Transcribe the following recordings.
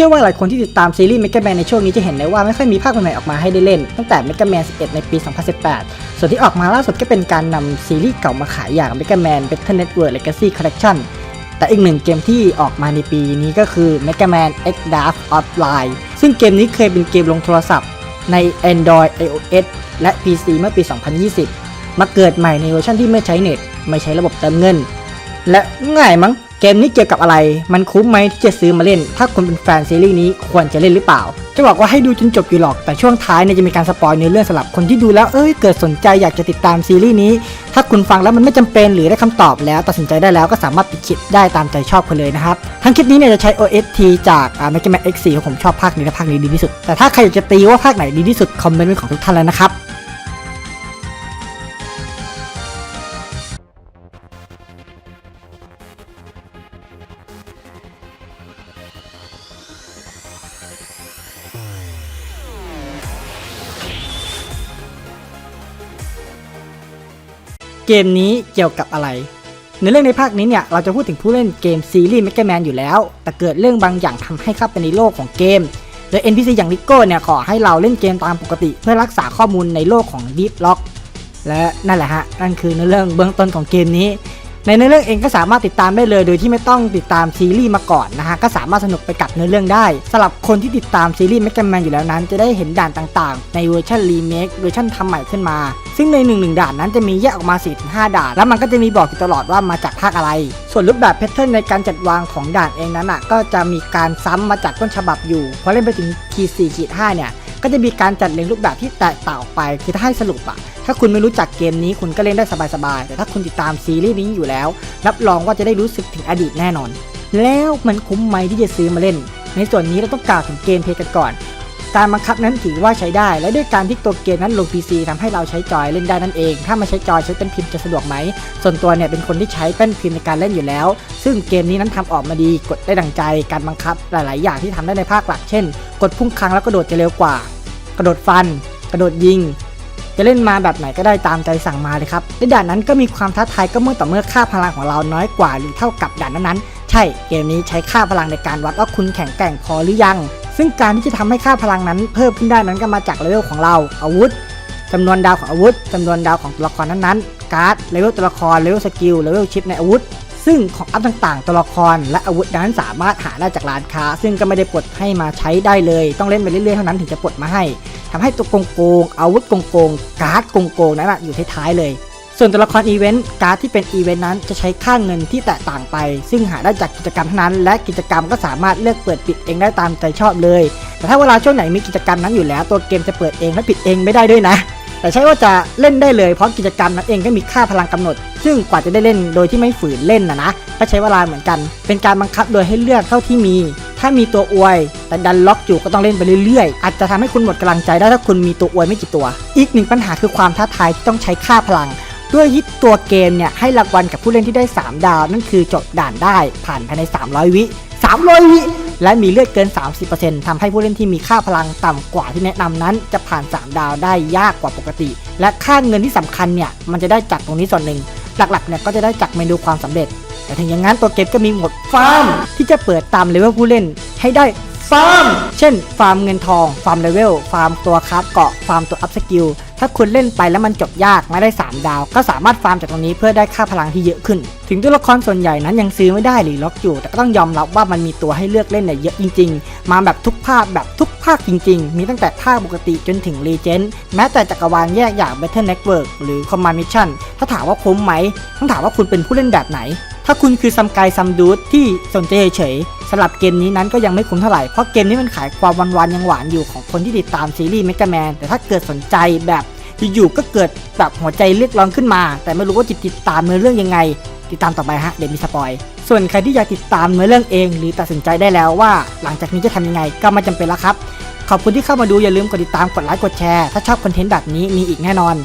ชื่อว่าหลายคนที่ติดตามซีรีส์ Mega Man ในช่วงนี้จะเห็นได้ว่าไม่ค่อยมีภาคใหม่ๆออกมาให้ได้เล่น ตั้งแต่ Mega Man 11 ในปี 2018 ส่วนที่ออกมาล่าสุดก็เป็นการนำซีรีส์เก่ามาขายอย่าง Mega Man Battle Network Legacy Collection แต่อีกหนึ่งเกมที่ออกมาในปีนี้ก็คือ Mega Man X Dash Offline ซึ่งเกมนี้เคยเป็นเกมลงโทรศัพท์ใน Android iOS และ PC เมื่อปี 2020 มาเกิดใหม่ในเวอร์ชันที่ไม่ใช้เน็ต ไม่ใช้ระบบเติมเงิน และง่ายมั้ง เกมนี้เกี่ยวกับอะไร มันคุ้มไหมที่จะซื้อมาเล่น ถ้าคุณเป็นแฟนซีรีส์นี้ควรจะเล่นหรือเปล่า จะบอกว่าให้ดูจนจบอยู่หรอก แต่ช่วงท้ายเนี่ยจะมีการสปอยเนื้อเรื่องสำหรับคนที่ดูแล้ว เอ้ย เกิดสนใจอยากจะติดตามซีรีส์นี้ ถ้าคุณฟังแล้วมันไม่จำเป็นหรือได้คำตอบแล้วตัดสินใจได้แล้วก็สามารถปิดคลิปได้ตามใจชอบคุณเลยนะครับ ทั้งคลิปนี้เนี่ยจะใช้ OST จากอ่า Mega Man X4 ของผมชอบภาคนี้และภาคนี้ดีที่สุด แต่ถ้าใครอยากจะตีว่าภาคไหนดีที่สุดคอมเมนต์เป็นของทุกท่านแล้วนะครับ เกมนี้เกี่ยวกับอะไร ในเรื่องในภาคนี้เนี่ยเราจะพูดถึงผู้เล่นเกมซีรีส์ Mega Man อยู่แล้ว แต่เกิดเรื่องบางอย่างทำให้เข้าไปในโลกของเกม โดย NPC อย่างนิโก้เนี่ยขอให้เราเล่นเกมตามปกติ เพื่อรักษาข้อมูลในโลกของ Deep Lock และนั่นแหละฮะนั่นคือในเรื่องเบื้องต้นของเกมนี้ ในเนื้อเรื่องเองก็สามารถติดตามได้เลย โดยที่ไม่ต้องติดตามซีรีส์มาก่อนนะฮะก็สามารถสนุกไปกับเนื้อเรื่องได้สำหรับคนที่ติดตามซีรีส์ Mega Man อยู่แล้วนั้น จะได้เห็นด่านต่างๆ ในเวอร์ชันรีเมคเวอร์ชันทำใหม่ขึ้นมา ซึ่งใน1นึ่งด่านนั้นจะมีแยกออกมา 4-5 ด่าน แล้วมันก็จะมีบอกอยู่ตลอดว่ามาจากภาคอะไร ส่วนรูปแบบแพทเทิร์นในการจัดวางของด่านเองนั้นอะก็จะมีการซ้ำมาจากต้นฉบับอยู่พอเล่นไปถึงขีด4ขีด5เนี่ยก็จะมีการจัดเรียงรูปแบบที่แตกต่างออกไปคือถ้าให้สรุปอะ ถ้าคุณไม่รู้จักเกมนี้คุณก็เล่นได้สบายๆ แต่ถ้าคุณติดตามซีรีส์นี้อยู่แล้ว รับรองว่าจะได้รู้สึกถึงอดีตแน่นอน แล้วมันคุ้มไหมที่จะซื้อมาเล่น ในส่วนนี้เราต้องกล่าวถึงเกมเพลย์กันก่อน การบังคับนั้นถือว่าใช้ได้ และด้วยการที่ตัวเกมนั้นลง PC ทำให้เราใช้จอยเล่นได้นั่นเอง ถ้ามาใช้จอยใช้เป็นพิมพ์จะสะดวกไหม ส่วนตัวเนี่ยเป็นคนที่ใช้เป็นพิมพ์ในการเล่นอยู่แล้ว ซึ่งเกมนี้นั้นทำออกมาดี กดได้ดังใจ การบังคับหลาย ๆ อย่างที่ทำได้ในภาคหลัก เช่น กดพุ่งครั้งแล้วกระโดดจะเร็วกว่า กระโดดฟัน กระโดดยิง จะเล่นมาแบบไหนก็ได้ตามใจสั่งมาเลยครับในด่านนั้นก็มีความท้าทายก็เมื่อต่อเมื่อค่าพลังของเราน้อยกว่าหรือเท่ากับด่านนั้นๆ ใช่เกมนี้ใช้ค่าพลังในการวัดว่าคุณแข็งแกร่งพอหรือยัง ซึ่งการที่จะทำให้ค่าพลังนั้นเพิ่มขึ้นได้นั้นก็มาจากเลเวลของเราอาวุธจำนวนดาวของอาวุธจำนวนดาวของตัวละครนั้นๆ การ์ด เลเวลตัวละคร เลเวลสกิล เลเวลชิปในอาวุธ ซึ่งของอัพต่างๆ ตัวละครและอาวุธนั้นสามารถหาได้จากร้านค้า ซึ่งก็ไม่ได้ปลดให้มาใช้ได้เลย ต้องเล่นไปเรื่อยๆเท่านั้นถึงจะปลดมาให้ทำให้ตัวโกงโกงอาวุธโกงโกงการ์ดโกงโกงนั้นนะอยู่ท้ายๆเลยส่วนตัวละครอีเวนต์การ์ดที่เป็นอีเวนต์นั้นจะใช้ค่าเงินที่แตกต่างไป ซึ่งหาได้จากกิจกรรมเท่านั้น และกิจกรรมก็สามารถเลือกเปิดปิดเองได้ตามใจชอบเลย แต่ถ้าเวลาช่วงไหนมีกิจกรรมนั้นอยู่แล้ว ตัวเกมจะเปิดเองและปิดเองไม่ได้ด้วยนะ แต่ใช่ว่าจะเล่นได้เลยเพราะกิจกรรมนั้นเองก็มีค่าพลังกำหนด ซึ่งกว่าจะได้เล่นโดยที่ไม่ฝืนเล่นนะนะก็ใช้เวลาเหมือนกัน เป็นการบังคับโดยให้เลือกเท่าที่มี ถ้ามีตัวอวย แต่ดันล็อกอยู่ก็ต้องเล่นไปเรื่อยๆ อาจจะทำให้คุณหมดกำลังใจได้ถ้าคุณมีตัวอวยไม่กี่ตัว อีกหนึ่งปัญหาคือความท้าทายที่ต้องใช้ค่าพลังด้วยยึดตัวเกมเนี่ยให้รางวัลกับผู้เล่นที่ได้ 3 ดาว นั่นคือจบด่านได้ผ่านภายใน 300 วิ 300วิและมีเลือดเกิน 30%ทำให้ผู้เล่นที่มีค่าพลังต่ำกว่าที่แนะนำนั้น จะผ่าน 3 ดาวได้ยากกว่าปกติ และค่าเงินที่สำคัญเนี่ยมันจะได้จากตรงนี้ส่วนหนึ่ง หลักๆเนี่ยก็จะได้จากเมนูความสำเร็จ แต่ถึงอย่างนั้นตัวเกมก็มีหมดฟาร์ม ที่จะเปิดตามเลเวลผู้เล่นให้ได้ฟาร์ม เช่น ฟาร์มเงินทอง ฟาร์มเลเวล ฟาร์มตัวคราฟเกาะ ฟาร์มตัวอัพสกิล ถ้าคุณเล่นไปแล้วมันจบยากไม่ได้ 3 ดาว ก็สามารถฟาร์มจากตรงนี้เพื่อได้ค่าพลังที่เยอะขึ้น ถึงตัวละครส่วนใหญ่นั้นยังซื้อไม่ได้หรือล็อกอยู่ แต่ก็ต้องยอมรับว่ามันมีตัวให้เลือกเล่นเนี่ยเยอะจริง ๆ มาแบบทุกภาคแบบทุกภาคจริง ๆ มีตั้งแต่ภาคปกติจนถึงรีเจนแม้แต่จักรวาลแยกอย่าง Battle Network หรือ Command Mission ถ้าถามว่าคุ้มไหมต้องถามว่าคุณเป็นผู้เล่นแบบไหน ถ้าคุณคือซัมไกซัมดูดที่สนใจเฉยๆสำหรับเกมนี้นั้นก็ยังไม่คุ้มเท่าไหร่ เพราะเกมนี้มันขายความวันๆยังหวานอยู่ของคนที่ติดตามซีรีส์ Mega Man แต่ถ้าเกิดสนใจแบบอยู่ๆก็เกิดแบบหัวใจเรียกร้องขึ้นมา แต่ไม่รู้ว่าจะติดตามเนื้อเรื่องยังไง ติดตามต่อไปฮะเดี๋ยวมีสปอย ส่วนใครที่อยากติดตามเนื้อเรื่องเอง หรือตัดสินใจได้แล้วว่า หลังจากนี้จะทำยังไงก็ไม่จำเป็นแล้วครับขอบคุณที่เข้ามาดูอย่าลืมกดติดตามกดไลค์กดแชร์ถ้าชอบคอนเทนต์แบบนี้มีอีกแน่นอน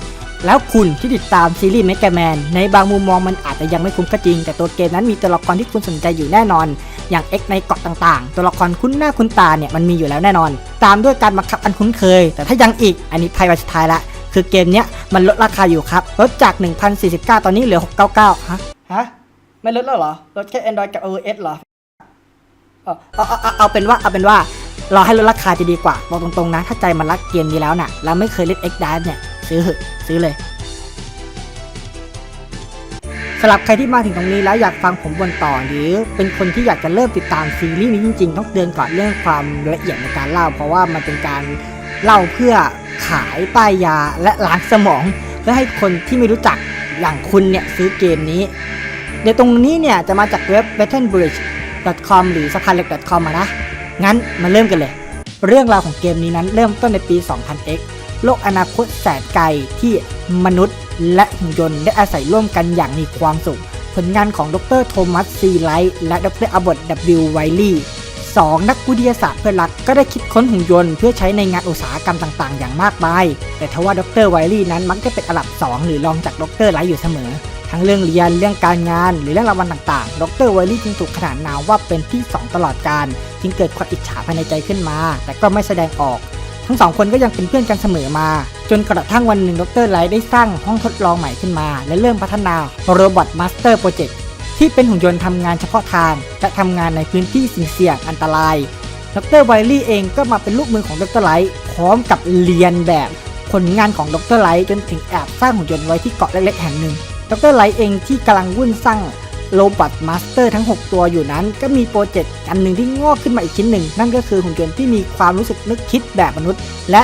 แล้วคุณที่ติดตามซีรีส์ Mega Man ในบางมุมมองมันอาจจะยังไม่คุ้มก็จริง แต่ตัวเกมนั้นมีตัวละครที่คุณสนใจอยู่แน่นอน อย่าง X ในเกาะต่างๆ ตัวละครคุ้นหน้าคุ้นตาเนี่ยมันมีอยู่แล้วแน่นอน ตามด้วยการบังคับอันคุ้นเคย แต่ถ้ายังอีกอันนี้ภัยวันสุดท้ายละ คือเกมเนี้ยมันลดราคาอยู่ครับลดจาก 1,049 ตอนนี้เหลือ 699 ฮะฮะไม่ลดแล้วเหรอลดแค่ Android กับ iOS เหรอเออเอาเอาเอาเอาเป็นว่าเอาเป็นว่ารอให้ลดราคาจะดีกว่าบอกตรงๆนะ ถ้าใจมันรักเกมนี้แล้วน่ะ แล้วไม่เคยเล่น X Dive เนี่ย ซื้อซื้อเลยสำหรับใครที่มาถึงตรงนี้แล้วอยากฟังผมบนต่อหรือเป็นคนที่อยากจะเริ่มติดตามซีรีส์นี้จริงๆ ต้องเตือนก่อนเรื่องความละเอียดในการเล่า เพราะว่ามันเป็นการเล่าเพื่อขายป้ายยาและล้างสมอง เพื่อให้คนที่ไม่รู้จักอย่างคุณเนี่ยซื้อเกมนี้เดี๋ยวตรงนี้เนี่ยจะมาจากเว็บ battlebridge.com หรือสะพานเหล็ก .com มานะ งั้นมาเริ่มกันเลย เรื่องราวของเกมนี้นั้นเริ่มต้นในปี 2000x โลกอนาคตแสนไกลที่มนุษย์และหุ่นยนต์ได้อาศัยร่วมกันอย่างมีความสุข ผลงานของดรโทมัสซีไลท์และดรอับบอต W ไวลี่สองนักวิทยาศาสตร์เพื่อนรักก็ได้คิดค้นหุ่นยนต์เพื่อใช้ในงานอุตสาหกรรมต่างๆ อย่างมากมาย แต่ทว่าดรไวลี่นั้นมักจะเป็นอันดับ 2 หรือรองจากดรไลท์อยู่เสมอ ทั้งเรื่องเรียนเรื่องการงานหรือเรื่องรางวัลต่างๆ ดรไวลี่จึงถูกขนานนามว่าเป็นที่ 2 ตลอดการ จึงเกิดความอิจฉาภายในใจขึ้นมา แต่ก็ไม่แสดงออก ทั้งสองคนก็ยังเป็นเพื่อนกันเสมอมา จนกระทั่งวันหนึ่งดรไลท์ได้สร้างห้องทดลองใหม่ขึ้นมา และเริ่มพัฒนา Robot Master Project ที่เป็นหุ่นยนต์ทำงานเฉพาะทาง และทำงานในพื้นที่เสี่ยงอันตราย ดรไวลี่เองก็มาเป็นลูกมือของดรไลท์พร้อมกับเรียนแบบผลงานของดรไลท์จนถึงแอบสร้างหุ่นยนต์ไว้ที่เกาะเล็กๆแห่งหนึ่งดรไลท์เองที่กำลังวุ่นสร้าง โรบอทมาสเตอร์ทั้ง 6 ตัวอยู่นั้น ก็มีโปรเจกต์อันหนึ่งที่งอกขึ้นมาอีกชิ้นหนึ่ง นั่นก็คือหุ่นยนต์ที่มีความรู้สึกนึกคิดแบบมนุษย์ และ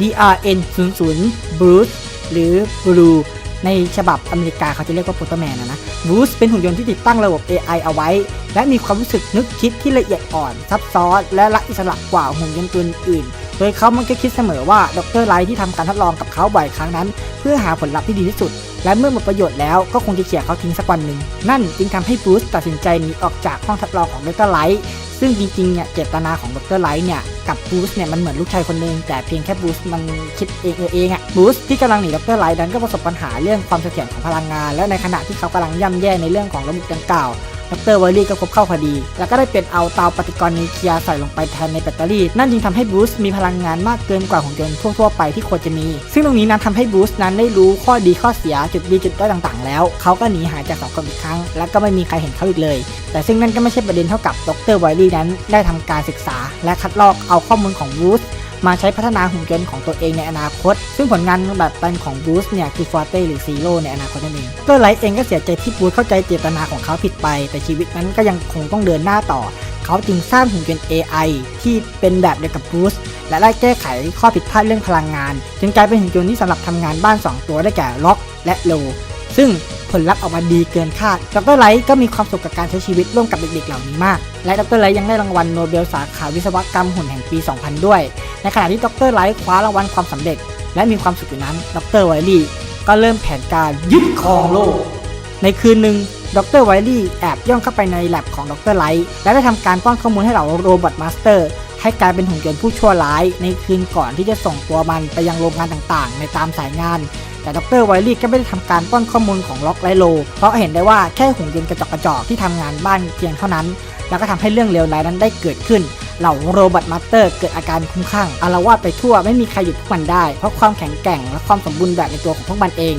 DRN 0 0 Bruce หรือ Blue ในฉบับอเมริกาเขาจะเรียกว่าโปรตแมนนะนะ Bruce เป็นหุ่นยนต์ที่ติดตั้งระบบ AI เอาไว้ และมีความรู้สึกนึกคิดที่ละเอียดอ่อน ซับซ้อน และละอิสระกว่าหุ่นยนต์ตัวอื่น โดยเขามันก็คิดเสมอว่าดรไลท์ที่ทำการทดลองกับเขาบ่อยครั้งนั้น เพื่อหาผลลัพธ์ที่ดีที่สุด และเมื่อหมดประโยชน์แล้วก็คงจะเขี่ยเขาทิ้งสักวันหนึ่ง นั่นจึงทำให้บรูซตัดสินใจหนีออกจากห้องทดลองของดรไลท์ซึ่งจริงๆ เนี่ยเจตนาของดรไลท์เนี่ยกับบรูซเนี่ยมันเหมือนลูกชายคนหนึงแต่เพียงแค่บรูซมันคิดเองเออเองอะบรูซที่กำลังหนีดรไลท์นั้นก็ประสบปัญหาเรื่องความเสถียรของพลังงาน และในขณะที่เขากำลังย่ำแย่ในเรื่องของระบบดังกล่าว ดรไวลี่ก็พบเข้าพอดี แล้วก็ได้เปลี่ยนเอาเตาปฏิกรณ์นิวเคลียร์ใส่ลงไปแทนในแบตเตอรี่ นั่นจึงทำให้บรูซมีพลังงานมากเกินกว่าหุ่นยนต์ทั่วๆไปที่ควรจะมี ซึ่งตรงนี้นั้นทำให้บรูซนั้นได้รู้ข้อดีข้อเสียจุดดีจุดด้อยต่างๆ แล้ว เขาก็หนีหายจากสังคมอีกครั้ง และก็ไม่มีใครเห็นเขาอีกเลย แต่ซึ่งนั่นก็ไม่ใช่ประเด็นเท่ากับดรไวลี่นั้นได้ทำการศึกษา และคัดลอกเอาข้อมูลของบรูซ มาใช้พัฒนาหุ่นยนต์ของตัวเองในอนาคต ซึ่งผลงานแบบเป็นของบูสเนี่ยคือฟอร์เต้หรือซีโร่ในอนาคตนั่นเองเตอร์ไลท์เองก็เสียใจที่บูสเข้าใจเจตนาของเขาผิดไป แต่ชีวิตนั้นก็ยังคงต้องเดินหน้าต่อ เขาจึงสร้างหุ่นยนต์ AI ที่เป็นแบบเดียวกับบูสและได้แก้ไขข้อผิดพลาดเรื่องพลังงาน จึงกลายเป็นหุ่นยนต์ที่สำหรับทำงานบ้าน 2 ตัวได้แก่ล็อกและโล ซึ่งผลลัพธ์ออกมาดีเกินคาด ดรไลท์ก็มีความสุขกับการใช้ชีวิตร่วมกับเด็กๆ เหล่านี้มาก และดรไลท์ยังได้รางวัลโนเบลสาขาวิศวกรรมหุ่นแห่งปี 2000 ด้วย ในขณะที่ดรไลท์คว้ารางวัลความสำเร็จ และมีความสุขอยู่นั้น ดรไวลี่ก็เริ่มแผนการยึดครองโลก ในคืนหนึ่งดรไวลี่แอบย่องเข้าไปในแลบของดรไลท์และได้ทำการป้อนข้อมูลให้เหล่าโรบอทมาสเตอร์ให้กลายเป็นหุ่นยนต์ผู้ชั่วร้าย ในคืนก่อนที่จะส่งตัวมันไปยังโรงงานต่างๆ ในตามสายงาน แต่ดรไวลี่ก็ไม่ได้ทำการป้อนข้อมูลของล็อกไลโล เพราะเห็นได้ว่าแค่หุ่นยนต์กระจอกกระจอกที่ทำงานบ้านเพียงเท่านั้น แล้วก็ทำให้เรื่องเลวร้ายนั้นได้เกิดขึ้นเหล่าโรบอทมาสเตอร์เกิดอาการคุ้มคลั่งอาละวาดไปทั่วไม่มีใครหยุดพวกมันได้ เพราะความแข็งแกร่งและความสมบูรณ์แบบในตัวของพวกมันเอง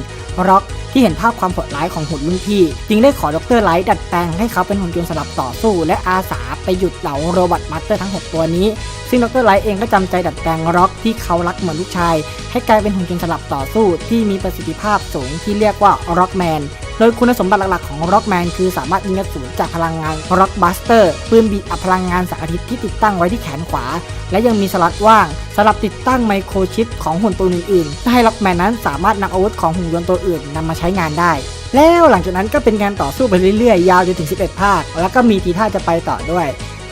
ร็อก ที่เห็นภาพความโหดร้ายของหุ่นรุ่นพี่ จึงได้ขอดรไลท์ดัดแปลงให้เขาเป็นหุ่นยนต์สำหรับต่อสู้ และอาสาไปหยุดเหล่าโรบอทมาสเตอร์ทั้ง 6 ตัวนี้ ซึ่งดรไลท์เองก็จำใจดัดแปลงร็อกที่เขารักเหมือนลูกชาย ให้กลายเป็นหุ่นยนต์สำหรับต่อสู้ที่มีประสิทธิภาพสูงที่เรียกว่าร็อกแมน โดยคุณสมบัติหลักๆของ Rockman คือสามารถยิงกระสุนจากพลังงาน Rockbuster ปืนบีบอัดพลังงานแสงอาทิตย์ที่ติดตั้งไว้ที่แขนขวา และยังมีสล็อตว่างสำหรับติดตั้งไมโครชิปของหุ่นตัวอื่นๆให้ Rockman นั้นสามารถนำอาวุธของหุ่นยนต์ตัวอื่นนำมาใช้งานได้แล้วหลังจากนั้นก็เป็นการต่อสู้ไปเรื่อยๆ ยาวจนถึง 11 ภาค แล้วก็มีทีท่าจะไปต่อด้วย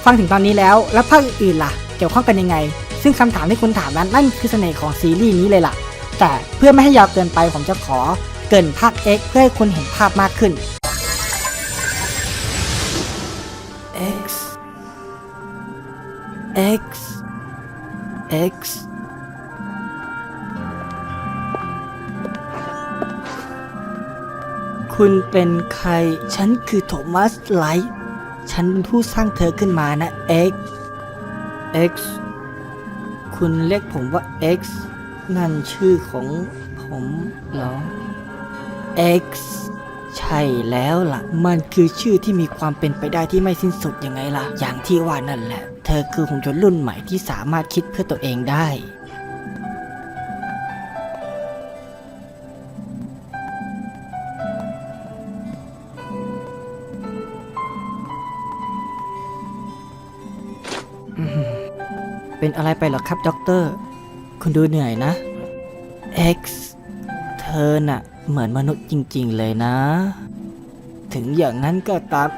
ฟังถึงตอนนี้แล้วแล้วภาคอื่นๆล่ะ เกี่ยวข้องกันยังไง ซึ่งคำถามที่คุณถามนั้นนั่นคือเสน่ห์ของซีรีส์นี้เลยล่ะ แต่เพื่อไม่ให้ยาวเกินไปผมจะขอ เกรินภาค X เพื่อให้คุณเห็นภาพมากขึ้น X X X คุณเป็นใคร ฉันคือโทมัสไลท์ฉันเป็นผู้สร้างเธอขึ้นมานะ X X คุณเรียกผมว่า X นั่นชื่อของผมเหรอ X ใช่แล้วล่ะ มันคือชื่อที่มีความเป็นไปได้ที่ไม่สิ้นสุดยังไงล่ะ อย่างที่ว่านั่นแหละ เธอคือหุ่นยนต์รุ่นใหม่ที่สามารถคิดเพื่อตัวเองได้เป็นอะไรไปหรอครับด็อกเตอร์ คุณดูเหนื่อยนะ X เธอน่ะ เหมือนมนุษย์จริง ๆ เลยนะ ถึงอย่างนั้นก็ตาม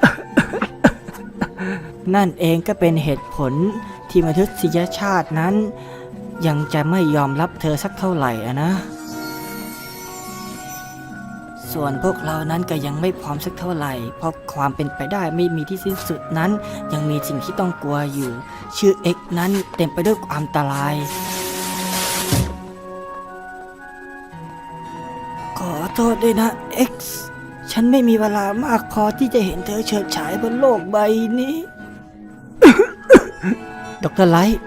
นั่นเองก็เป็นเหตุผลที่มนุษยชาตินั้น ยังจะไม่ยอมรับเธอสักเท่าไหร่อะนะ ส่วนพวกเรานั้นก็ยังไม่พร้อมสักเท่าไหร่ เพราะความเป็นไปได้ไม่มีที่สิ้นสุดนั้น ยังมีสิ่งที่ต้องกลัวอยู่ ชื่อ X นั้นเต็มไปด้วยความอันตราย โทษด้วยนะ X ฉันไม่มีเวลามากพอที่จะเห็นเธอเฉิดฉายบนโลกใบนี้ ดรไลท์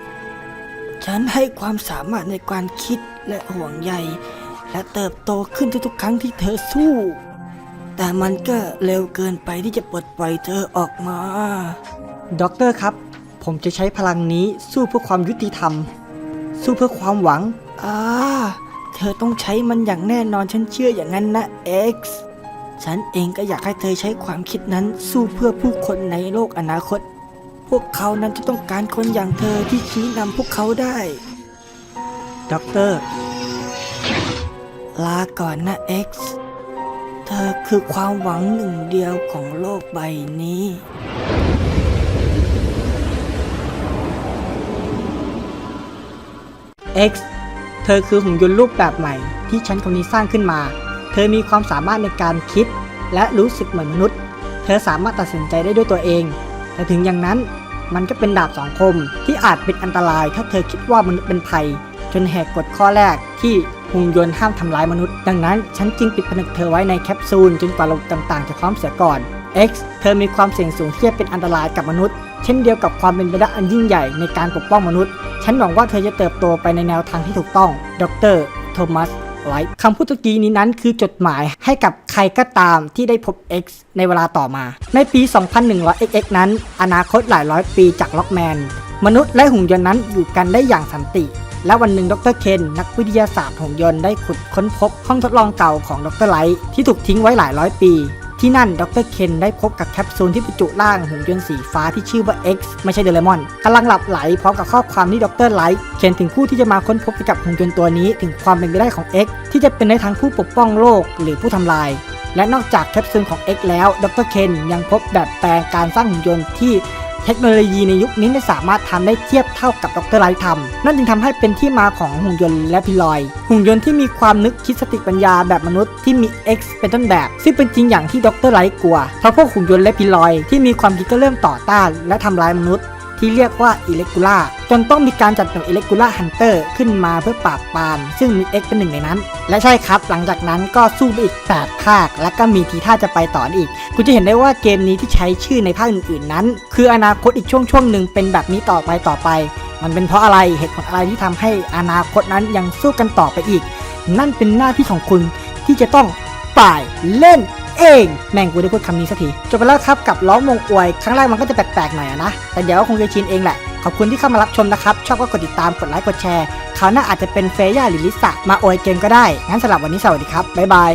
ฉันให้ความสามารถในการคิดและห่วงใย และเติบโตขึ้นทุกๆครั้งที่เธอสู้ แต่มันก็เร็วเกินไปที่จะปลดปล่อยเธอออกมา ด็อกเตอร์ครับ ผมจะใช้พลังนี้สู้เพื่อความยุติธรรม สู้เพื่อความหวัง อ่าเธอต้องใช้มันอย่างแน่นอนฉันเชื่ออย่างนั้นนะ X ฉันเองก็อยากให้เธอใช้ความคิดนั้นสู้เพื่อผู้คนในโลกอนาคต พวกเขานั้นจะต้องการคนอย่างเธอที่ชี้นำพวกเขาได้ด็อกเตอร์ลาก่อนนะ X เธอคือความหวังหนึ่งเดียวของโลกใบนี้ X เธอคือหุ่นยนต์รูปแบบใหม่ที่ฉันคนนี้สร้างขึ้นมา เธอมีความสามารถในการคิดและรู้สึกเหมือนมนุษย์ เธอสามารถตัดสินใจได้ด้วยตัวเอง แต่ถึงอย่างนั้นมันก็เป็นดาบสองคมที่อาจเป็นอันตราย ถ้าเธอคิดว่ามนุษย์เป็นภัย จนแหกกฎข้อแรกที่หุ่นยนต์ห้ามทำร้ายมนุษย์ ดังนั้นฉันจึงปิดผนึกเธอไว้ในแคปซูลจนกว่าระบบต่างๆ จะพร้อมเสียก่อน X เธอมีความเสี่ยงสูงที่จะเป็นอันตรายกับมนุษย์ เช่นเดียวกับความเป็นไปได้อันยิ่งใหญ่ในการปกป้องมนุษย์ ฉันหวังว่าเธอจะเติบโตไปในแนวทางที่ถูกต้อง ดรโทมัสไลท์คำพูดตะกี้นี้นั้นคือจดหมายให้กับใครก็ตามที่ได้พบ X ในเวลาต่อมา ในปี 2100 XX นั้น อนาคตหลายร้อยปีจากล็อกแมน มนุษย์และหุ่นยนต์นั้นอยู่กันได้อย่างสันติ และวันหนึ่งดรเคน นักวิทยาศาสตร์หุ่นยนต์ได้ขุดค้นพบห้องทดลองเก่าของดรไลท์ที่ถูกทิ้งไว้หลายร้อยปี ที่นั่นดรเคนได้พบกับแคปซูลที่บรรจุร่างหุ่นยนต์สีฟ้าที่ชื่อว่า X ไม่ใช่เดลมอนกำลังหลับไหลพร้อมกับข้อความที่ดรไลท์เขียนถึงผู้ที่จะมาค้นพบกับหุ่นยนต์ตัวนี้ถึงความเป็นไปได้ของ X ที่จะเป็นได้ทั้งผู้ปกป้องโลกหรือผู้ทำลาย และนอกจากแคปซูลของ X แล้วดรเคนยังพบแบบแปลงการสร้างหุ่นยนต์ที่ เทคโนโลยีในยุคนี้ไม่สามารถทำได้เทียบเท่ากับดรไลท์ทำนั่นจึงทำให้เป็นที่มาของหุ่นยนต์และพิลอย หุ่นยนต์ที่มีความนึกคิดสติปัญญาแบบมนุษย์ที่มี X เป็นต้นแบบ ซึ่งเป็นจริงอย่างที่ดรไลท์กลัวเพราะพวกหุ่นยนต์และพิลอย ที่มีความคิดก็เริ่มต่อต้านและทำร้ายมนุษย์ ที่เรียกว่าอิเล็กกูล่าจนต้องมีการจัดหน่วยอิเล็กกูล่าฮันเตอร์ขึ้นมาเพื่อปราบปรามซึ่งมี X เป็นหนึ่งในนั้น และใช่ครับหลังจากนั้นก็สู้ไปอีก 8 ภาค และก็มีทีท่าจะไปต่ออีก คุณจะเห็นได้ว่าเกมนี้ที่ใช้ชื่อในภาคอื่นๆนั้น คืออนาคตอีกช่วงช่วงๆหนึ่งเป็นแบบนี้ต่อไปต่อไป มันเป็นเพราะอะไรเหตุผลอะไรที่ทำให้อนาคตนั้นยังสู้กันต่อไปอีก นั่นเป็นหน้าที่ของคุณที่จะต้องป่ายเล่น เอง แม่งกูได้พูดคำนี้สักทีจบไปแล้วครับกับล้อมงอวยครั้งแรกมันก็จะแปลกๆหน่อยอะนะ แต่เดี๋ยวก็คงจะชินเองแหละ ขอบคุณที่เข้ามารับชมนะครับ ชอบก็กดติดตามกดไลค์กดแชร์คราวหน้าอาจจะเป็นเฟย่าหรือลิซ่ามาอวยเกมก็ได้งั้นสำหรับวันนี้สวัสดีครับบ๊ายบาย